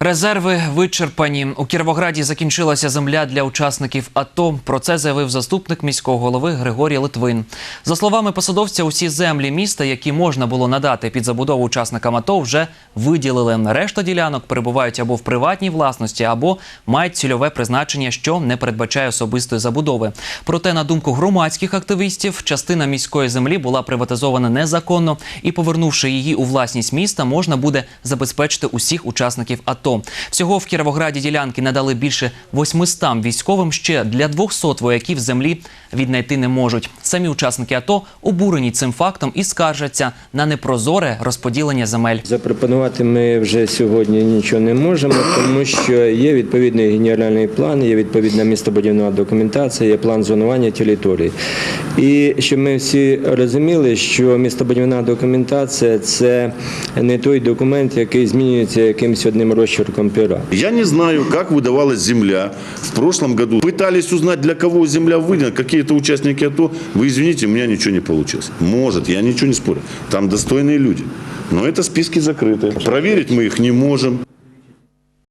Резерви вичерпані. У Кіровограді закінчилася земля для учасників АТО. Про це заявив заступник міського голови Григорій Литвин. За словами посадовця, усі землі міста, які можна було надати під забудову учасникам АТО, вже виділили. Решта ділянок перебувають або в приватній власності, або мають цільове призначення, що не передбачає особистої забудови. Проте, на думку громадських активістів, частина міської землі була приватизована незаконно, і повернувши її у власність міста, можна буде забезпечити усіх учасників АТО. Всього в Кіровограді ділянки надали більше 800 військовим. Ще для 200 вояків землі віднайти не можуть. Самі учасники АТО обурені цим фактом і скаржаться на непрозоре розподілення земель. Запропонувати ми вже сьогодні нічого не можемо, тому що є відповідний генеральний план, є відповідна містобудівна документація, є план зонування території. І щоб ми всі розуміли, що містобудівна документація це не той документ, який змінюється якимось одним розчерком пера. Я не знаю, как выдавалась земля. В прошлом году пытались узнать, для кого земля выделена, какие-то участники АТО. Вы извините, у меня ничего не получилось. Может, я ничего не спорю. Там достойные люди. Но это списки закрыты. Проверить мы их не можем.